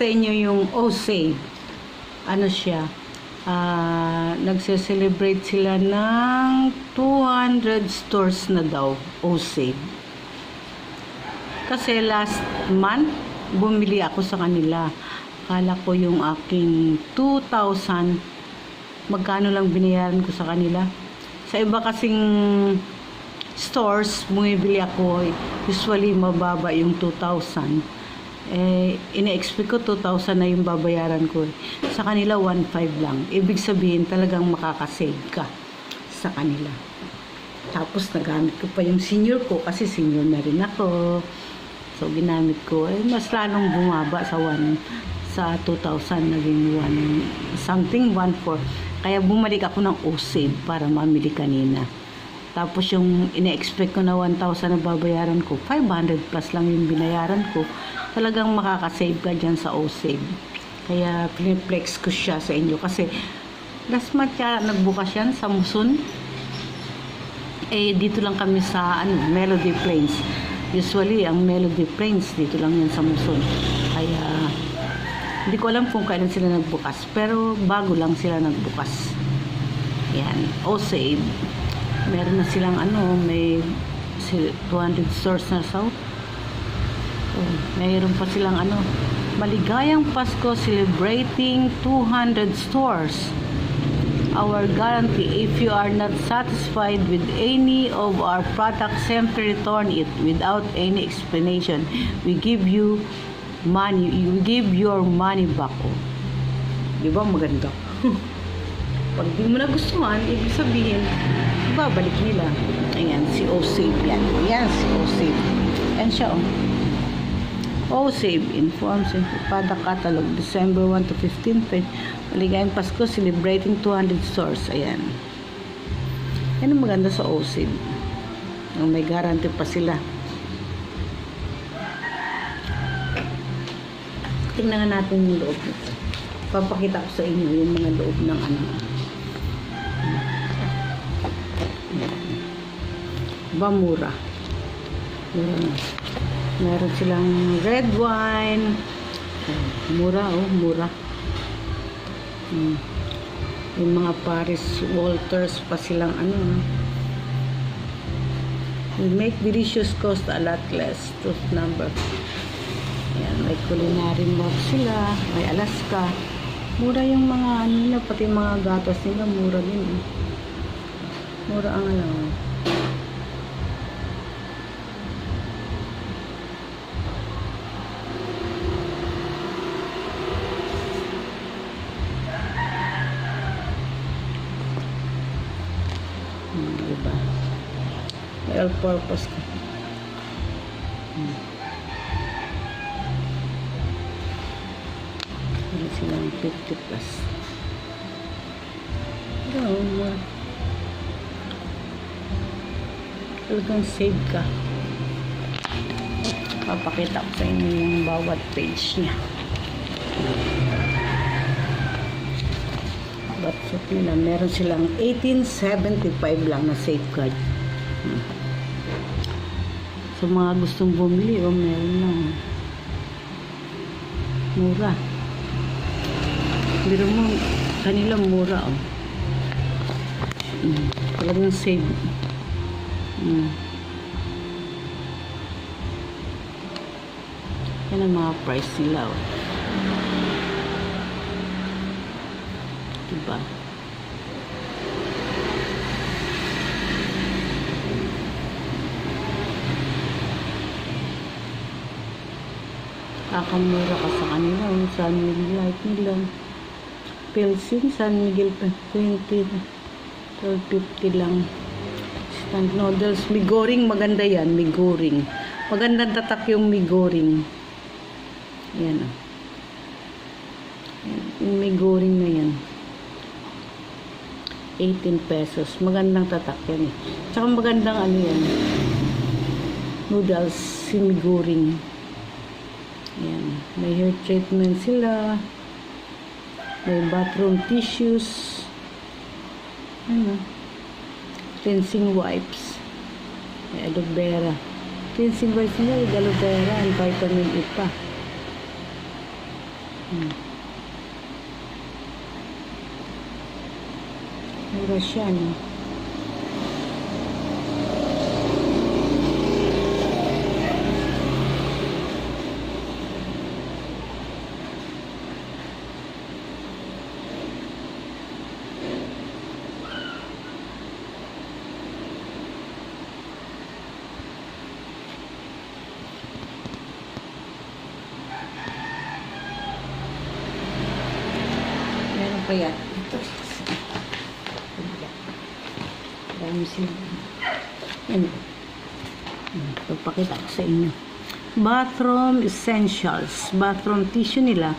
sa inyo yung OSAVE. Ano siya? Ah, nagse-celebrate sila ng 200 stores na daw, OSAVE. Kasi last month, bumili ako sa kanila. Kala ko yung aking 2,000, magkano lang binayaran ko sa kanila. Sa iba kasing stores, bumibili ako, usually mababa yung 2,000. Eh, ina-expect ko 2,000 na yung babayaran ko. eh. Sa kanila, 1,500 lang. Ibig sabihin, talagang makakasave ka sa kanila. Tapos, nagamit ko pa yung senior ko kasi senior na rin ako. So, ginamit ko. Eh, mas lalong bumaba sa 1, sa 2,000, naging 1, something 1,400. Kaya bumalik ako ng OSAVE para mamili kanina. Tapos yung ina-expect ko na 1,000 na babayaran ko, 500 plus lang yung binayaran ko. Talagang makakasave ka dyan sa OSAVE. Kaya piniplex ko siya sa inyo kasi last month siya nagbukas yan sa Muson. Eh, dito lang kami sa ano, Melody Plains. Usually, ang Melody Plains, dito lang yan sa Muson. Kaya, hindi ko alam kung kailan sila nagbukas. Pero, bago lang sila nagbukas. Yan. OSAVE meron na silang ano, may si- 200 stores na south. Oh, mayroon pa silang ano, maligayang Pasko celebrating 200 stores. Our guarantee, if you are not satisfied with any of our products, simply return it without any explanation. We give you money, we give your money back. Oh. Di ba maganda? Pag di mo nagustuhan, ibig sabihin, babalik nila. Ayan, si O-Save yan. Ayan, si O-Save. Ayan siya, oh. O-Save informs in product catalog December 1 to 15. pe- Maligayang Pasko, celebrating 200 stores. Ayan. Yan ang maganda sa O-Save. Yung may guarantee pa sila. Tingnan natin yung loob. Papakita ko sa inyo yung mga loob ng ano. Ba mura. Mura. Meron silang red wine. Mura oh, mura. Hmm. Yung mga Paris Walters pa silang ano. We make delicious cost a lot less. Truth number. Ayan, may culinary mart sila. May Alaska. Mura yung mga ano nila, pati mga gatas nila, mura din. Eh. Mura ang ano. May all-purpose ka. Meron silang 50 plus. Pero, mura. Talagang save ka. Papakita ko sa inyo yung bawat page niya. But so nila, meron silang 1875 lang na safeguard. Hmm. So mga gustong bumili, oh, meron lang. Mura. Pero mo, kanila mura, oh. Mm, talagang save. Mm. Yan ang mga price nila, oh. Diba? Kakamura ka sa kanila. Yung San Miguel Light nila. Pilsin, San Miguel pa. 20. 12.50 lang. Instant noodles. Migoring, maganda yan. Migoring. Magandang tatak yung migoring. Yan o. Yung migoring na yan. 18 pesos. Magandang tatak yan eh. Tsaka magandang ano yan. Noodles, simiguring. Yan. May hair treatment sila. May bathroom tissues. Ano? Cleansing wipes. May aloe vera. Cleansing wipes nila, with aloe vera and vitamin E pa. Hmm. Mura siya, no? Yan. Ito. Dami sila. Yan. Papakita ko sa inyo. Bathroom Essentials. Bathroom tissue nila.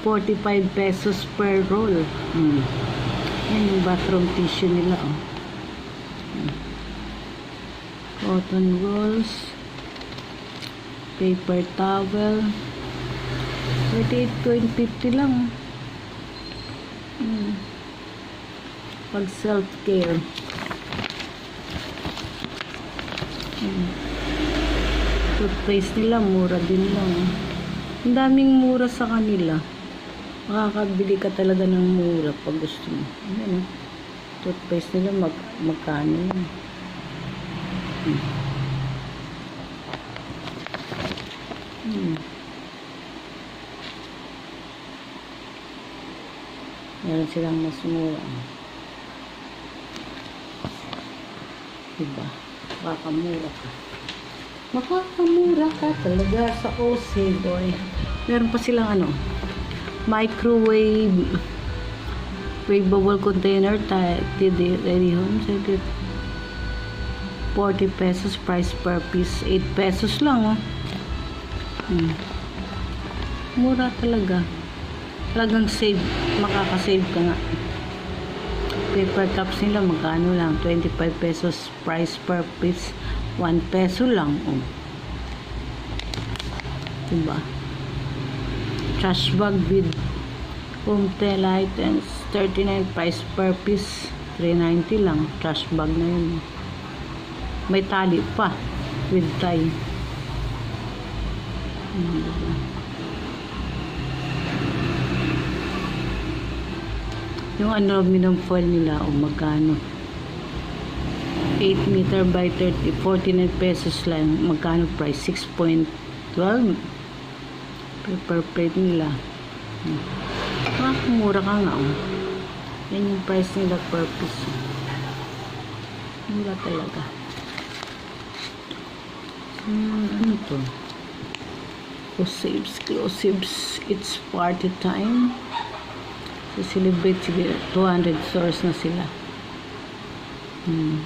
45 pesos per roll. Hmm. Yan yung bathroom tissue nila. Oh. Hmm. Cotton rolls. Paper towel. 38.50 lang. Mm. Pag self-care. Mm. Toothpaste nila, mura din lang. Ang daming mura sa kanila. Makakabili ka talaga ng mura pag gusto mo. Ayan, oh. Toothpaste nila, mag magkano yun. Mm. Mm. Meron silang mas mura. Diba? Makakamura ka. Makakamura ka talaga sa OC, boy. Meron pa silang ano, microwave waveable container ready home secret 40 pesos price per piece 8 pesos lang oh hmm. mura talaga talagang save makakasave ka nga. Paper cups nila magkano lang? 25 pesos price per piece 1 peso lang oh. diba? Trash bag with home tel items 39 price per piece 390 lang. Trash bag na yun. May tali pa with tie. Hmm, diba? Yung aluminum foil nila, o magkano? 8 meter by 30, 49 pesos lang. Magkano price? 6.12. Paper plate nila. Hmm. Ah, mura ka nga, oh. Yan yung price nila per piece. Mura talaga. Hmm, ano to? Exclusives, exclusives. It's party time. So, celebrate sige, 200 stores na sila. Hmm.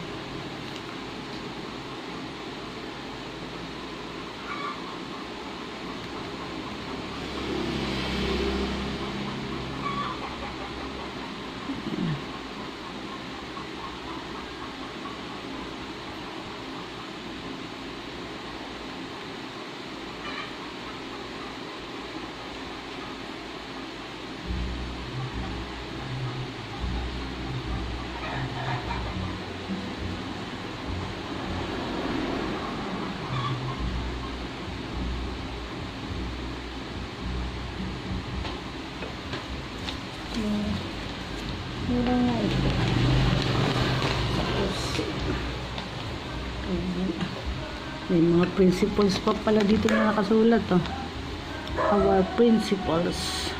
Mura nga ito. Tapos, ayan. May mga principles pa pala dito na nakasulat. Oh. Our principles.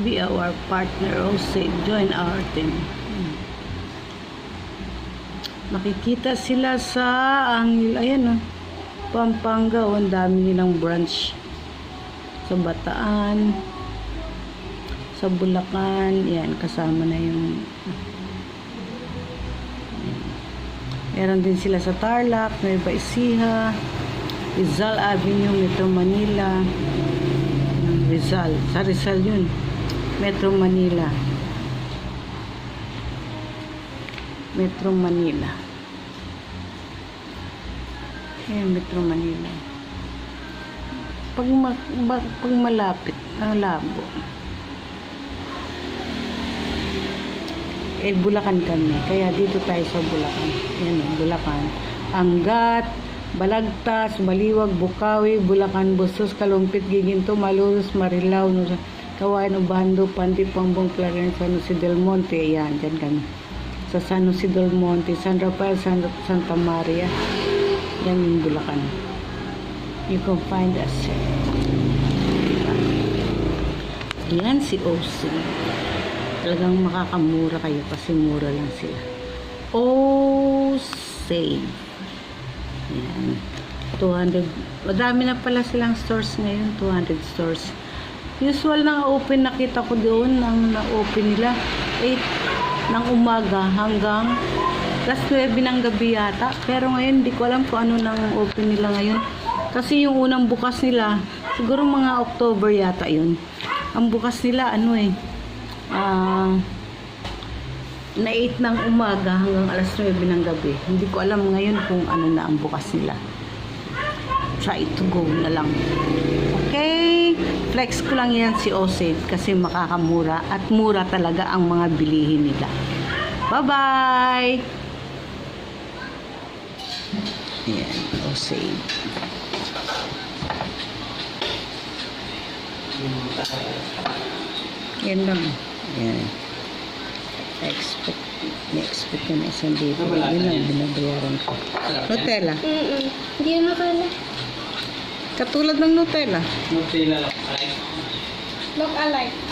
Be our partner also. Join our team. Hmm. Makikita sila sa Angil. Ayan oh. Pampanga. Oh, ang dami nilang branch. Sa Bataan. Sa Bulacan. Yan. Kasama na yung... Meron din sila sa Tarlac, Nueva Ecija, Rizal Avenue, Metro Manila. Rizal. Sa Rizal yun. Metro Manila. Metro Manila. Ayan, Metro Manila. Pag, ma, pag malapit, ang labo. Eh, Bulacan kami. Kaya dito tayo sa Bulacan. Yan, Bulacan. Angat, Balagtas, Baliwag, Bukawi, Bulacan, Busos, Kalumpit, Giginto, Malurus, Marilao, Nusa- Kawayan, Ubando, Panti, Pambong, Clarence, San Jose del Monte. Yan, dyan kami. Sa San Jose del Monte, San Rafael, San, Santa Maria. Yan yung Bulacan. You can find us. Yan si OC. Talagang makakamura kayo kasi mura lang sila. Oh, save. Yan. 200. Madami na pala silang stores ngayon. 200 stores. Usual na open nakita ko doon. Ang na-open nila. 8 ng umaga hanggang last 9 ng gabi yata. Pero ngayon, hindi ko alam kung ano nang open nila ngayon. Kasi yung unang bukas nila, siguro mga October yata yun. Ang bukas nila, ano eh, ah, na 8 ng umaga hanggang alas 9 ng gabi. Hindi ko alam ngayon kung ano na ang bukas nila. Try to go na lang. Okay? Flex ko lang yan si Osave kasi makakamura at mura talaga ang mga bilihin nila. Bye-bye! Yan, Osave. Yan lang. Yan. expect na-expect ko na isang dito. Yun lang binabayaran ko. Nutella. Mm-mm. Hindi na kala. Katulad ng Nutella. Nutella lang. Ay, Look alike.